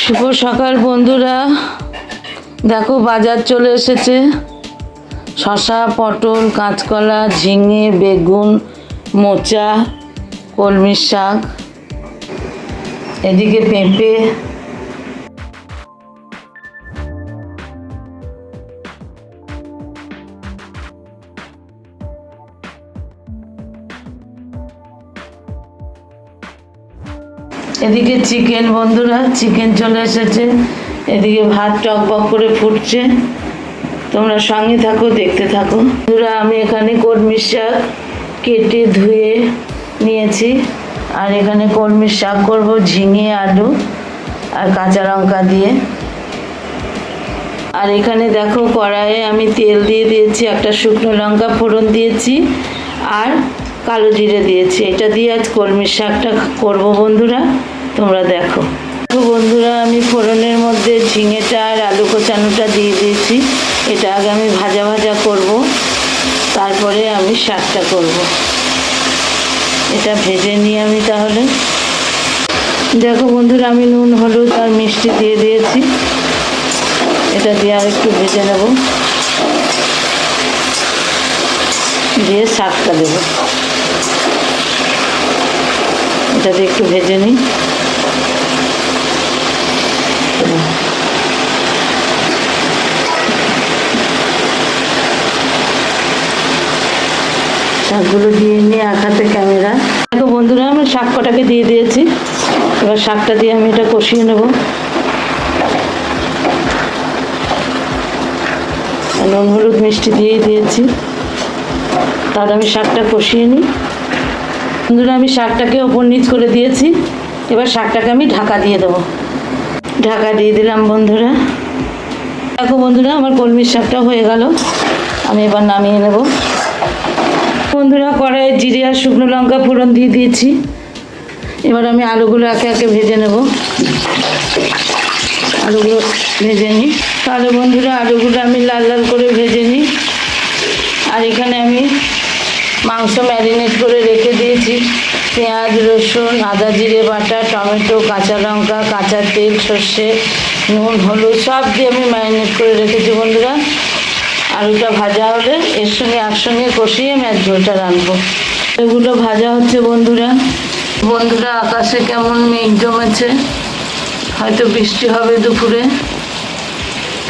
শুভ সকাল, বন্ধুরা। দেখো, বাজার চলে এসেছে। শশা, পটল, কাঁচকলা, ঝিঙে, বেগুন, মোচা কলমির শাক। এদিকে পেঁপে এদিকে চিকেন বন্ধুরা, চিকেন চলে এসেছে। এদিকে ভাত টক টকবক করে ফুটছে। তোমরা সঙ্গে থাকো, দেখতে থাকো। বন্ধুরা, আমি এখানে কলমির শাক কেটে ধুয়ে নিয়েছি। আর এখানে কলমির শাক করব, ঝিঙে, আলু আর কাঁচা লঙ্কা দিয়ে। আর এখানে দেখো, কড়াইয়ে আমি তেল দিয়ে দিয়েছি, একটা শুকনো লঙ্কা ফোড়ন দিয়েছি আর কালো জিরে দিয়েছি। এটা দিয়ে আজ কলমির শাকটা করব বন্ধুরা। তোমরা দেখো। বন্ধুরা, আমি ফোড়নের মধ্যে ঝিঙেটা আর আলু কোচানোটা দিয়ে দিয়েছি। এটা আগে আমি ভাজা ভাজা করব। তারপরে আমি শাকটা করব। এটা ভেজে নিই আমি তাহলে। দেখো বন্ধুরা, আমি নুন, হলুদ আর মিষ্টি দিয়ে দিয়েছি। এটা দিয়ে আর একটু ভেজে নেব। দিয়ে শাকটা দেবো। এটা দিয়ে একটু ভেজে নিই। শাকগুলো দিয়ে নিয়ে হাতে ক্যামেরা। দেখো বন্ধুরা, আমি শাক কটাকে দিয়ে দিয়েছি। এবার শাকটা দিয়ে আমি এটা কষিয়ে নেব। নুন, হলুদ, মিষ্টি দিয়েই দিয়েছি। তাহলে আমি শাকটা কষিয়ে নিই। বন্ধুরা, আমি শাকটাকে ওপর নিচ করে দিয়েছি। এবার শাকটাকে আমি ঢাকা দিয়ে দেবো। ঢাকা দিয়ে দিলাম, বন্ধুরা। দেখো বন্ধুরা, আমার কলমির শাকটা হয়ে গেল। আমি এবার নামিয়ে নেব। বন্ধুরা, কড়াইয়ে জিরে আর শুকনো লঙ্কা ফোড়ন দিয়ে দিয়েছি। এবার আমি আলুগুলো একে একে ভেজে নেব। আলুগুলো ভেজে নিই। তাহলে বন্ধুরা, আলুগুলো আমি লাল লাল করে ভেজে নিই। আর এখানে আমি মাংস ম্যারিনেট করে রেখে দিয়েছি। পেঁয়াজ, রসুন, আদা, জিরে বাটা, টমেটো, কাঁচা লঙ্কা, কাঁচা তেল, সর্ষে, নুন, হলুদ, সব দিয়ে আমি ম্যারিনেট করে রেখেছি বন্ধুরা। আলুটা ভাজা হলে এর সঙ্গে একসঙ্গে কষিয়ে ম্যাচ ঝোলটা রাখব এগুলো ভাজা হচ্ছে বন্ধুরা। বন্ধুরা, আকাশে কেমন মেঘ জমেছে? হয়তো বৃষ্টি হবে দুপুরে।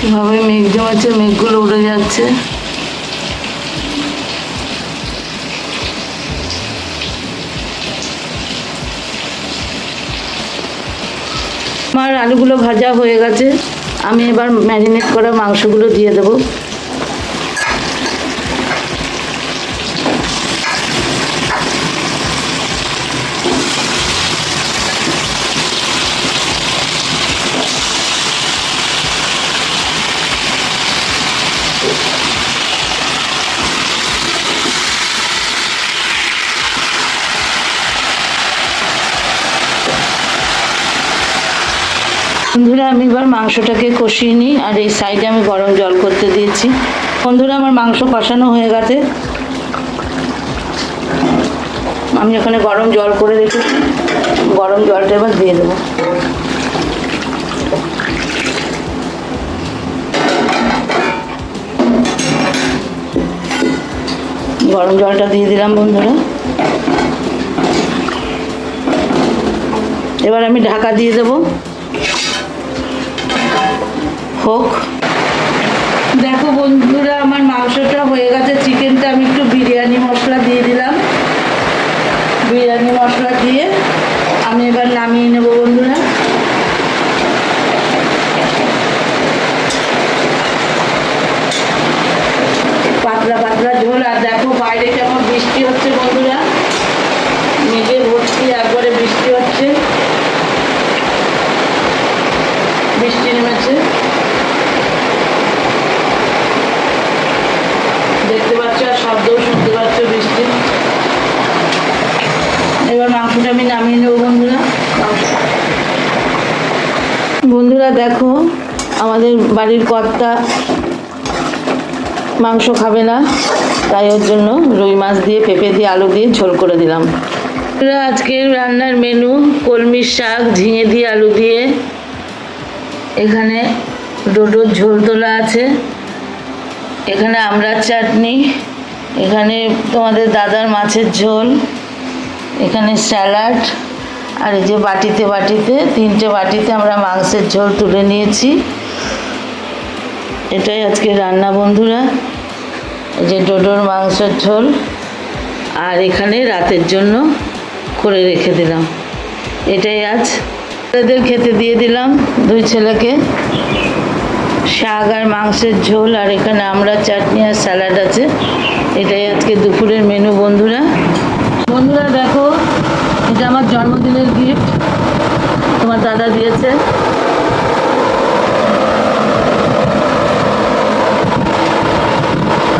কীভাবে মেঘ জমেছে? মেঘগুলো উড়ে যাচ্ছে। আমার আলুগুলো ভাজা হয়ে গেছে আমি এবার ম্যারিনেট করা মাংসগুলো দিয়ে দেবো। বন্ধুরা, আমি এবার মাংসটাকে কষিয়ে নিই, আর এই সাইডে আমি গরম জল করতে দিয়েছি। বন্ধুরা, আমার মাংস কষানো হয়ে গেছে। আমি ওখানে গরম জল করে রেখেছি। গরম জলটা এবার দিয়ে দেবো। গরম জলটা দিয়ে দিলাম, বন্ধুরা। এবার আমি ঢাকা দিয়ে দেবো। হোক। দেখো বন্ধুরা, আমার মাংসটা হয়ে গেছে চিকেনটা, আমি একটু বিরিয়ানি মশলা দিয়ে দিলাম। বিরিয়ানি মশলা দিয়ে আমি এবার নামিয়ে নেব বন্ধুরা। পাতলা পাতলা ঝোল, আর দেখো বাইরে কেমন বৃষ্টি হচ্ছে বন্ধুরা মেঘে ভর্তি একবারে বৃষ্টি হচ্ছে বৃষ্টি নেমেছে দেখতে পাচ্ছ আর শব্দও শুনতে পাচ্ছ বৃষ্টি এবার মাংসটা আমি নামিয়ে নেব বন্ধুরা বন্ধুরা দেখো আমাদের বাড়ির কর্তা মাংস খাবে না, তাই ওর জন্য রুই মাছ দিয়ে, পেঁপে দিয়ে, আলু দিয়ে ঝোল করে দিলাম। আজকের রান্নার মেনু কলমির শাক, ঝিঙে দিয়ে, আলু দিয়ে। এখানে ডোডোর ঝোল তোলা আছে। এখানে আমড়ার চাটনি, এখানে তোমাদের দাদার মাছের ঝোল, এখানে স্যালাড, আর এই যে বাটিতে বাটিতে, তিনটে বাটিতে আমরা মাংসের ঝোল তুলে নিয়েছি। এটাই আজকে রান্না, বন্ধুরা। যে ডোডোর মাংসের ঝোল। আর এখানে রাতের জন্য করে রেখে দিলাম। এটাই আজ। এদের খেতে দিয়ে দিলাম দুই ছেলেকে। শাক আর মাংসের ঝোল, আর এখানে আমরা চাটনি আর স্যালাড আছে। এটাই আজকে দুপুরের মেনু, বন্ধুরা। বন্ধুরা, দেখো, এটা আমার জন্মদিনের গিফট। তোমার দাদা দিয়েছে।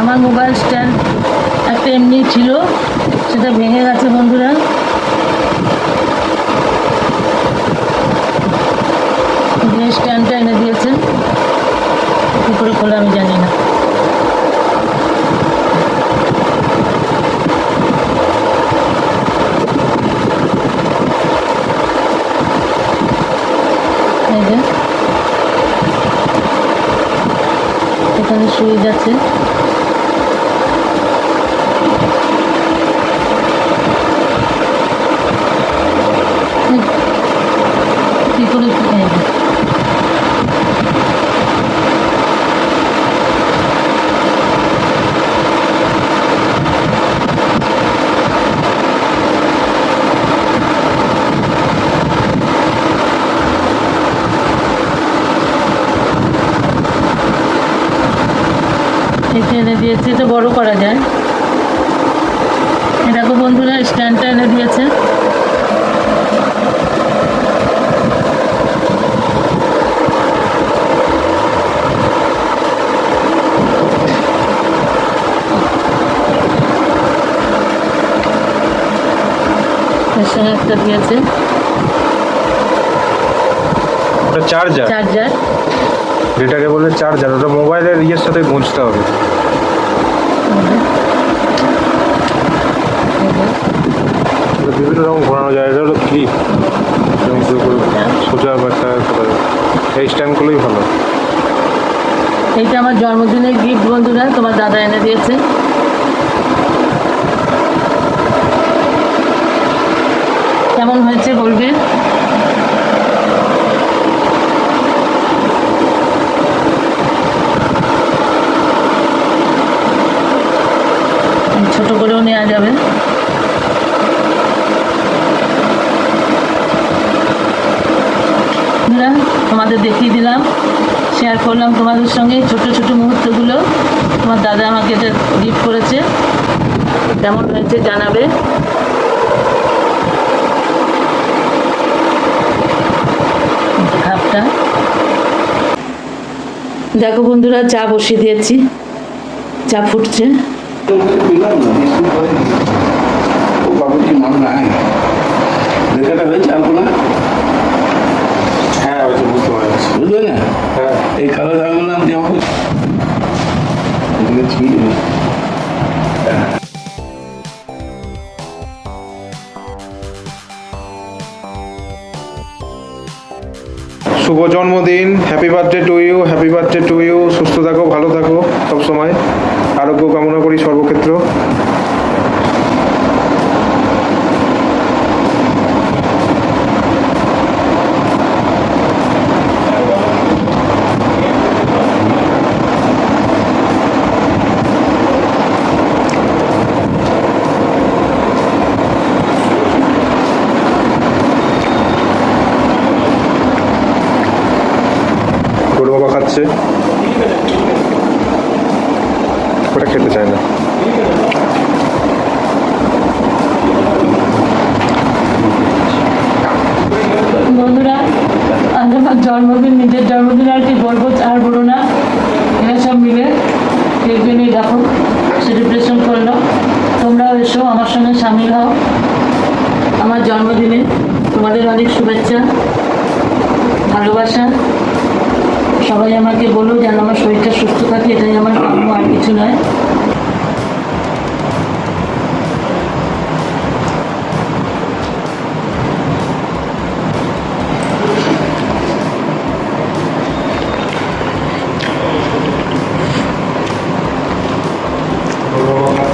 আমার মোবাইল স্ট্যান্ড একটা এমনি ছিল, সেটা ভেঙে গেছে বন্ধুরা। স্ট্যান্ডটা এনে দিয়েছেন, কী করে খোলা আমি জানি না। এখানে আছে করে এই যে। একে এনে দিয়েছে, এটা বড় করা যায় দেখো বন্ধুরা, স্ট্যান্ডটা এনে দিয়েছে সঙ্গে একটা দিয়েছে ওটা চার্জার চার্জার যেটাকে বলে চার্জার ওটা মোবাইলের ইয়ের সাথে গুঁজতে হবে। বিভিন্ন রকম ঘোরানো যায়। এটা হলো ক্লিপ সোজা একটা। এই স্ট্যান্ডগুলোই ভালো। এইটা আমার জন্মদিনের গিফট বন্ধুরা তোমার দাদা এনে দিয়েছে। কেমন হয়েছে বলবে? ছোট করেও নেওয়া যাবে। তোমাদের দেখিয়ে দিলাম শেয়ার করলাম তোমাদের সঙ্গে ছোট ছোট মুহূর্তগুলো। তোমার দাদা আমাকে এটা গিফট করেছে। কেমন হয়েছে জানাবে। এই দেখো বন্ধুরা চা বসিয়ে দিয়েছি। চা ফুটছে। হ্যাঁ বুঝতে পারছি। বুঝলে? না হ্যাঁ। এই কালো শুভ জন্মদিন happy birthday to you happy birthday to you সুস্থ থাকো, ভালো থাকো সবসময়, আরোগ্য কামনা করি সর্বক্ষেত্র। খাচ্ছে ওটা খেতে চায় না। বন্ধুরা আমার জন্মদিন, নিজের জন্মদিন আর কি বলব, আর বলো না। এরা সব মিলে নিয়ে দেখো সেলিব্রেশন করল। তোমরাও এসো, আমার সঙ্গে সামিল হও। আমার জন্মদিনে তোমাদের অনেক শুভেচ্ছা, ভালোবাসা। সবাই আমাকে বলো যেন আমার শরীরটা সুস্থ থাকে, এটাই আমার কাম্য আর কিছু নয়।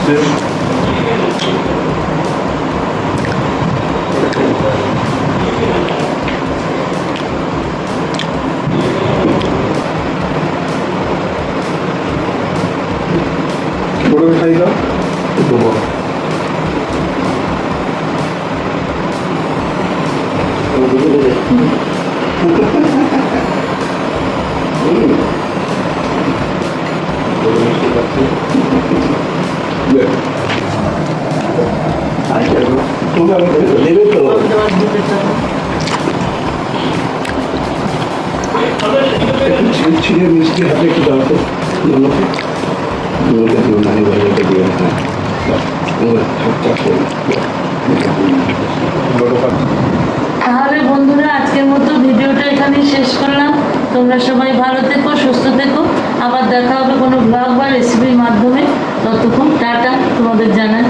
Thank ছিঁড়ে মিষ্টি হাতে একটু দাঁড়াতে দোলকে দোলকে দিও নারী বাজারকে দিও হ্যাঁ ওরা ঠাক ঠাক করে তাহলে বন্ধুরা, আজকের মতো ভিডিওটা এখানে শেষ করলাম। তোমরা সবাই ভালো থেকো, সুস্থ থেকো। আবার দেখা হবে কোনো ব্লগ বা রেসিপির মাধ্যমে। ততক্ষণ টাটা তোমাদের জানাই।